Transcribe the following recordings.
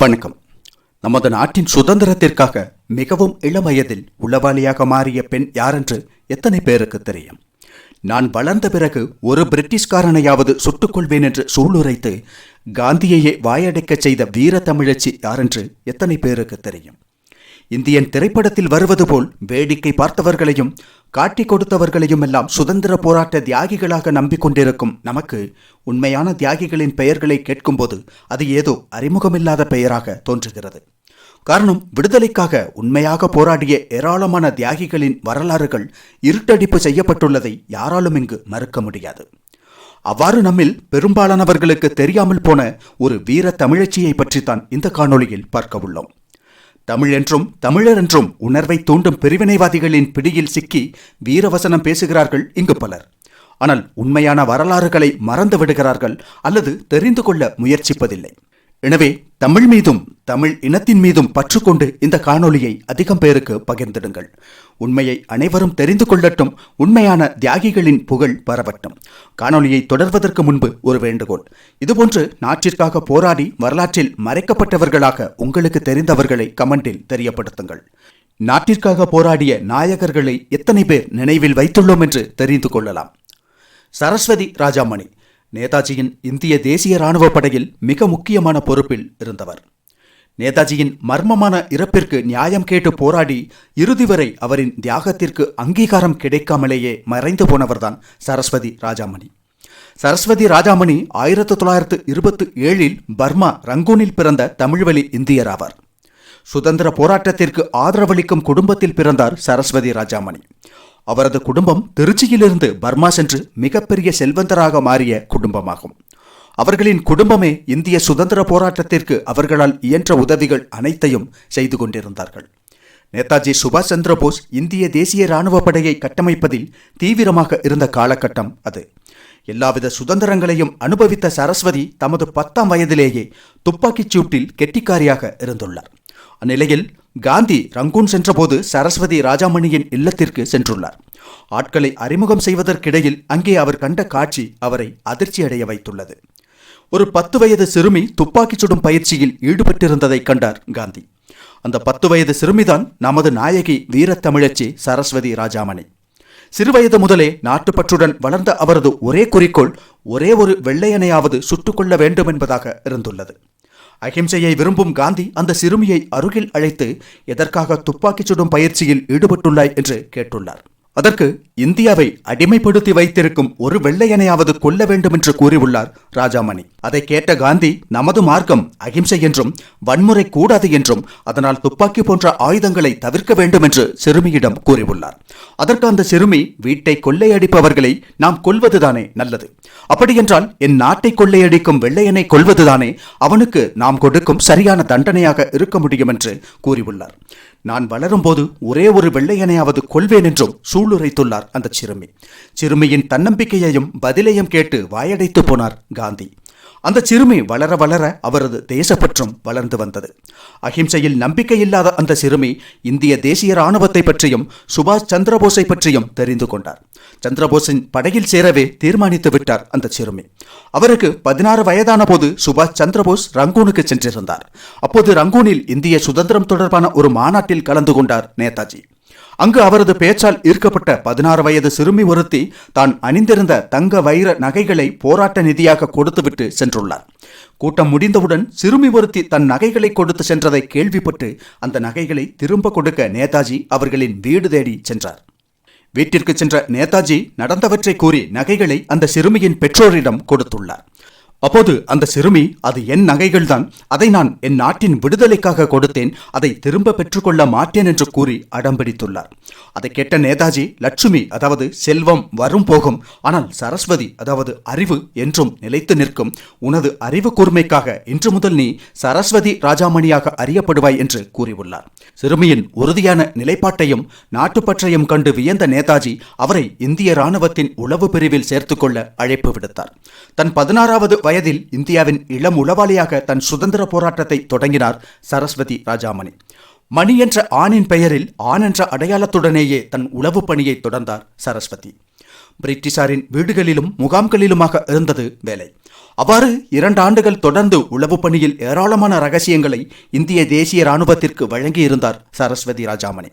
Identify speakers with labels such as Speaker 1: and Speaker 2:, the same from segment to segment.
Speaker 1: வணக்கம். நமது நாட்டின் சுதந்திரத்திற்காக மிகவும் இளவயதில் உளவாளியாக மாறிய பெண் யாரென்று எத்தனை பேருக்கு தெரியும்? நான் வளர்ந்த பிறகு ஒரு பிரிட்டிஷ்காரனையாவது சுட்டுக்கொள்வேன் என்று சூளுரைத்து காந்தியையே வாயடைக்கச் செய்த வீர தமிழச்சி யாரென்று எத்தனை பேருக்கு தெரியும்? இந்தியன் திரைப்படத்தில் வருவது போல் வேடிக்கை பார்த்தவர்களையும் காட்டிக் கொடுத்தவர்களையும் எல்லாம் சுதந்திர போராட்ட தியாகிகளாக நம்பிக்கொண்டிருக்கும் நமக்கு உண்மையான தியாகிகளின் பெயர்களை கேட்கும்போது அது ஏதோ அறிமுகமில்லாத பெயராக தோன்றுகிறது. காரணம் விடுதலைக்காக உண்மையாக போராடிய ஏராளமான தியாகிகளின் வரலாறுகள் இருட்டடிப்பு செய்யப்பட்டுள்ளதை யாராலும் இங்கு மறுக்க முடியாது. அவ்வாறு நம்மில் பெரும்பாலானவர்களுக்கு தெரியாமல் போன ஒரு வீர தமிழச்சியை பற்றித்தான் இந்த காணொளியில் பார்க்க உள்ளோம். தமிழ் என்றும் தமிழர் என்றும் உணர்வை தூண்டும் பிரிவினைவாதிகளின் பிடியில் சிக்கி வீரவசனம் பேசுகிறார்கள் இங்கு பலர். ஆனால் உண்மையான வரலாறுகளை மறந்து விடுகிறார்கள் அல்லது தெரிந்து கொள்ள முயற்சிப்பதில்லை. எனவே தமிழ் மீதும் தமிழ் இனத்தின் மீதும் பற்றுக்கொண்டு இந்த காணொளியை அதிகம் பேருக்கு பகிர்ந்திடுங்கள். உண்மையை அனைவரும் தெரிந்து கொள்ளட்டும் உண்மையான தியாகிகளின் புகழ் பரவட்டும். காணொளியை தொடர்வதற்கு முன்பு ஒரு வேண்டுகோள். இதுபோன்று நாட்டிற்காக போராடி வரலாற்றில் மறைக்கப்பட்டவர்களாக உங்களுக்கு தெரிந்தவர்களை கமெண்டில் தெரியப்படுத்துங்கள். நாட்டிற்காக போராடிய நாயகர்களை எத்தனை பேர் நினைவில் வைத்துள்ளோம் என்று தெரிந்து கொள்ளலாம். சரஸ்வதி ராஜாமணி நேதாஜியின் இந்திய தேசிய ராணுவ படையில் மிக முக்கியமான பொறுப்பில் இருந்தவர். நேதாஜியின் மர்மமான இறப்பிற்கு நியாயம் கேட்டு போராடி இறுதி வரை அவரின் தியாகத்திற்கு அங்கீகாரம் கிடைக்காமலேயே மறைந்து போனவர்தான் சரஸ்வதி ராஜாமணி. சரஸ்வதி ராஜாமணி ஆயிரத்தி தொள்ளாயிரத்து இருபத்தி ஏழில் பர்மா ரங்கூனில் பிறந்த தமிழ்வழி இந்தியர் ஆவார். சுதந்திர போராட்டத்திற்கு ஆதரவளிக்கும் குடும்பத்தில் பிறந்தார் சரஸ்வதி ராஜாமணி. அவரது குடும்பம் திருச்சியிலிருந்து பர்மா சென்று மிகப்பெரிய செல்வந்தராக மாறிய குடும்பமாகும். அவர்களின் குடும்பமே இந்திய சுதந்திர போராட்டத்திற்கு அவர்களால் இயன்ற உதவிகள் அனைத்தையும் செய்து கொண்டிருந்தார்கள். நேதாஜி சுபாஷ் சந்திர போஸ் இந்திய தேசிய ராணுவ படையை கட்டமைப்பதில் தீவிரமாக இருந்த காலகட்டம் அது. எல்லாவித சுதந்திரங்களையும் அனுபவித்த சரஸ்வதி தமது பத்தாம் வயதிலேயே துப்பாக்கிச் சூட்டில் கெட்டிக்காரியாக இருந்துள்ளார். அந்நிலையில் காந்தி ரங்கூன் சென்றபோது சரஸ்வதி ராஜாமணியின் இல்லத்திற்கு சென்றுள்ளார். ஆட்களை அறிமுகம் செய்வதற்கிடையில் அங்கே அவர் கண்ட காட்சி அவரை அதிர்ச்சியடைய வைத்துள்ளது. ஒரு பத்து வயது சிறுமி துப்பாக்கிச் சுடும் பயிற்சியில் ஈடுபட்டிருந்ததை கண்டார் காந்தி. அந்த பத்து வயது சிறுமிதான் நமது நாயகி வீரத்தமிழச்சி சரஸ்வதி ராஜாமணி. சிறுவயது முதலே நாட்டுப்பற்றுடன் வளர்ந்த அவரது ஒரே குறிக்கோள் ஒரே ஒரு வெள்ளையனையாவது சுட்டுக்கொள்ள வேண்டும் என்பதாக இருந்துள்ளது. அகிம்சையை விரும்பும் காந்தி அந்த சிறுமியை அருகில் அழைத்து எதற்காக துப்பாக்கிச் சுடும் பயிற்சியில் ஈடுபட்டுள்ளாய்? என்று கேட்டுள்ளார். அதற்கு இந்தியாவை அடிமைப்படுத்தி வைத்திருக்கும் ஒரு வெள்ளையனையாவது கொல்ல வேண்டும் என்று கூறியுள்ளார் ராஜாமணி. அதை கேட்ட காந்தி நமது மார்க்கம் அகிம்சை என்றும் வன்முறை கூடாது என்றும் அதனால் துப்பாக்கி போன்ற ஆயுதங்களை தவிர்க்க வேண்டும் என்று சிறுமியிடம் கூறியுள்ளார். அதற்கு அந்த சிறுமி வீட்டை கொள்ளையடிப்பவர்களை நாம் கொல்வதுதானே நல்லது. அப்படியென்றால் என் நாட்டை கொள்ளையடிக்கும் வெள்ளையனை கொல்வதுதானே அவனுக்கு நாம் கொடுக்கும் சரியான தண்டனையாக இருக்க முடியும் என்று கூறியுள்ளார். நான் வளரும்போது ஒரே ஒரு வெள்ளையனையாவது கொள்வேன் என்றும் சூளுரைத்துள்ளார் அந்த சிறுமி. சிறுமியின் தன்னம்பிக்கையையும் பதிலையும் கேட்டு வாயடைத்து போனார் காந்தி. அந்த சிறுமி வளர வளர அவரது தேசப்பற்றும் வளர்ந்து வந்தது. அகிம்சையில் நம்பிக்கை இல்லாத அந்த சிறுமி இந்திய தேசிய ராணுவத்தை பற்றியும் சுபாஷ் சந்திரபோஸை பற்றியும் தெரிந்து கொண்டார். சந்திரபோஸின் படையில் சேரவே தீர்மானித்து விட்டார் அந்த சிறுமி. அவருக்கு பதினாறு வயதான போது சுபாஷ் சந்திரபோஸ் ரங்கூனுக்கு சென்றிருந்தார். அப்போது ரங்கூனில் இந்திய சுதந்திரம் தொடர்பான ஒரு மாநாட்டில் கலந்து கொண்டார் நேதாஜி. அங்கு அவரது பேச்சால் ஈர்க்கப்பட்ட பதினாறு வயது சிறுமி ஒருத்தி தான் அணிந்திருந்த தங்க வைர நகைகளை போராட்ட நிதியாக கொடுத்துவிட்டு சென்றுள்ளார். கூட்டம் முடிந்தவுடன் சிறுமி ஒருத்தி தன் நகைகளை கொடுத்து சென்றதை கேள்விப்பட்டு அந்த நகைகளை திரும்ப கொடுக்க நேதாஜி அவர்களின் வீடு தேடி சென்றார். வீட்டிற்கு சென்ற நேதாஜி நடந்தவற்றை கூறி நகைகளை அந்த சிறுமியின் பெற்றோரிடம் கொடுத்துள்ளார். அப்போது அந்த சிறுமி அது என் நகைகள்தான். அதை நான் என் நாட்டின் விடுதலைக்காக கொடுத்தேன். அதை திரும்ப பெற்றுக்கொள்ள மாட்டேன் என்று கூறி அடம்பிடித்துள்ளார். அதை கேட்ட நேதாஜி லட்சுமி அதாவது செல்வம் வரும் போகும். ஆனால் சரஸ்வதி அதாவது அறிவு என்றும் நிலைத்து நிற்கும். உனது அறிவு கூர்மைக்காக இன்று முதல் நீ சரஸ்வதி ராஜாமணியாக அறியப்படுவாய் என்று கூறியுள்ளார். சிறுமியின் உறுதியான நிலைப்பாட்டையும் நாட்டுப்பற்றையும் கண்டு வியந்த நேதாஜி அவரை இந்திய ராணுவத்தின் உளவு பிரிவில் சேர்த்துக்கொள்ள அழைப்பு விடுத்தார். தன் பதினாறாவது வயதில் இந்தியாவின் இளம் உளவாளியாக தன் சுதந்திர போராட்டத்தை தொடங்கினார் சரஸ்வதி ராஜாமணி. மணி என்ற ஆணின் பெயரில் ஆண் என்ற அடையாளத்துடனேயே தன் உளவு பணியை தொடர்ந்தார் சரஸ்வதி. பிரிட்டிஷாரின் வீடுகளிலும் முகாம்களிலுமாக இருந்தது வேலை. அவ்வாறு இரண்டு ஆண்டுகள் தொடர்ந்து உளவு பணியில் ஏராளமான ரகசியங்களை இந்திய தேசிய ராணுவத்திற்கு வழங்கியிருந்தார் சரஸ்வதி ராஜாமணி.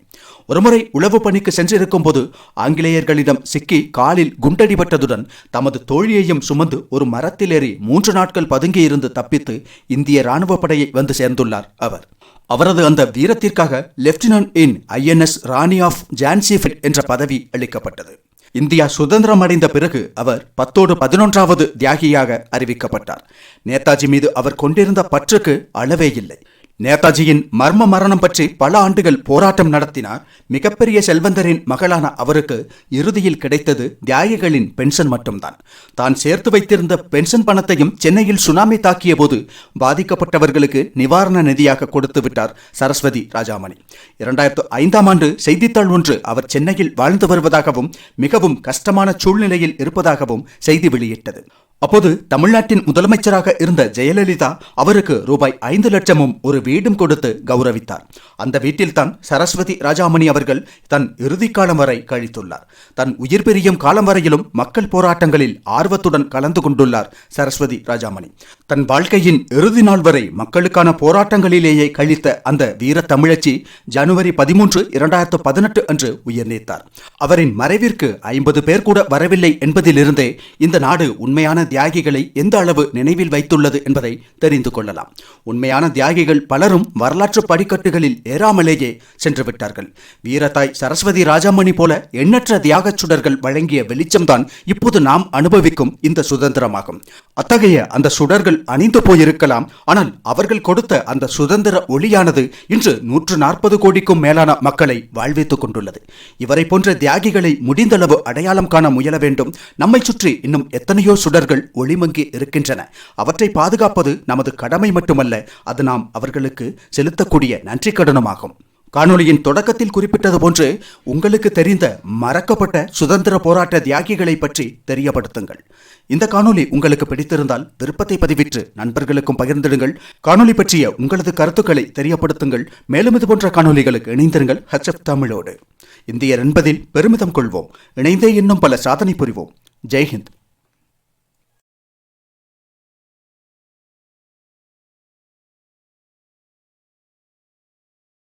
Speaker 1: ஒருமுறை உளவு பணிக்கு சென்றிருக்கும் போது ஆங்கிலேயர்களிடம் சிக்கி காலில் குண்டடிபட்டதுடன் தமது தோழியையும் சுமந்து ஒரு மரத்தில் ஏறி மூன்று நாட்கள் பதுங்கியிருந்து தப்பித்து இந்திய ராணுவ படையை வந்து சேர்ந்துள்ளார் அவர். அவரது அந்த வீரத்திற்காக லெப்டினன்ட் இன் ஐஎன்எஸ் ராணி ஆஃப் ஜான்சிஃபிட் என்ற பதவி அளிக்கப்பட்டது. இந்தியா சுதந்திரம் அடைந்த பிறகு அவர் பத்தோடு பதினொன்றாவது தியாகியாக அறிவிக்கப்பட்டார். நேதாஜி மீது அவர் கொண்டிருந்த பற்றுக்கு அளவே இல்லை. நேதாஜியின் மர்ம மரணம் பற்றி பல ஆண்டுகள் போராட்டம் நடத்தினார். மிகப்பெரிய செல்வந்தரின் மகளான அவருக்கு இறுதியில் கிடைத்தது தியாகிகளின் பென்ஷன் மட்டும்தான். தான் சேர்த்து வைத்திருந்த பென்ஷன் பணத்தையும் சென்னையில் சுனாமி தாக்கிய போது பாதிக்கப்பட்டவர்களுக்கு நிவாரண நிதியாக கொடுத்து விட்டார் சரஸ்வதி ராஜாமணி. இரண்டாயிரத்து ஐந்தாம் ஆண்டு செய்தித்தாள் ஒன்று அவர் சென்னையில் வாழ்ந்து வருவதாகவும் மிகவும் கஷ்டமான சூழ்நிலையில் இருப்பதாகவும் செய்தி வெளியிட்டது. அப்போது தமிழ்நாட்டின் முதலமைச்சராக இருந்த ஜெயலலிதா அவருக்கு ரூபாய் ஐந்து லட்சமும் ஒரு வீடும் கொடுத்து கௌரவித்தார். அந்த வீட்டில்தான் சரஸ்வதி ராஜாமணி அவர்கள் தன் இறுதி காலம் வரை கழித்துள்ளார். தன் உயிர் பிரியும் காலம் வரையிலும் மக்கள் போராட்டங்களில் ஆர்வத்துடன் கலந்து கொண்டுள்ளார் சரஸ்வதி ராஜாமணி. தன் வாழ்க்கையின் இறுதி நாள் வரை மக்களுக்கான போராட்டங்களிலேயே கழித்த அந்த வீர தமிழச்சி ஜனவரி பதிமூன்று இரண்டாயிரத்து பதினெட்டு அன்று உயிர் நீத்தார். அவரின் மறைவிற்கு ஐம்பது பேர் கூட வரவில்லை என்பதிலிருந்தே இந்த நாடு உண்மையான தியாகிகளை எந்த அளவு நினைவில் வைத்துள்ளது என்பதை தெரிந்து கொள்ளலாம். உண்மையான தியாகிகள் பலரும் வரலாற்று படிக்கட்டுகளில் ஏறாமலேயே சென்று விட்டார்கள் வீரத்தாய் சரஸ்வதி ராஜாமணி போல எண்ணற்ற தியாகச் சுடர்கள் வழங்கிய வெளிச்சம்தான் இப்போது நாம் அனுபவிக்கும் இந்த சுதந்திரமாகும். அத்தகைய அந்த சுடர்கள் அணிந்து போயிருக்கலாம் ஆனால் அவர்கள் கொடுத்த அந்த சுதந்திர ஒளியானது இன்று நூற்று நாற்பது கோடிக்கும் மேலான மக்களை வாழ்வித்துக் கொண்டுள்ளது. இவரை போன்ற தியாகிகளை முடிந்தளவு அடையாளம் காண முயல வேண்டும். நம்மை சுற்றி இன்னும் எத்தனையோ சுடர்கள் ஒளிமங்கி இருக்கின்றன. அவற்றை பாதுகாப்பது நமது கடமை மட்டுமல்ல அது நாம் அவர்களுக்கு செலுத்தக்கூடிய நன்றி கடனமாகும். காணொலியின் தொடக்கத்தில் குறிப்பிட்டது போன்று உங்களுக்கு தெரிந்த மறக்கப்பட்ட சுதந்திர போராட்ட தியாகிகளை பற்றி தெரியப்படுத்துங்கள். இந்த காணொலி உங்களுக்கு பிடித்திருந்தால் விருப்பத்தை பதிவிட்டு நண்பர்களுக்கும் பகிர்ந்திடுங்கள். காணொலி பற்றிய உங்களது கருத்துக்களை தெரியப்படுத்துங்கள். மேலும் இது போன்ற காணொலிகளுக்கு இணைந்திருங்கள் ஹச்எஃப் தமிழோடு. இந்தியர் என்பதில் பெருமிதம் கொள்வோம். இணைந்தே இன்னும் பல சாதனை புரிவோம். ஜெய்ஹிந்த்.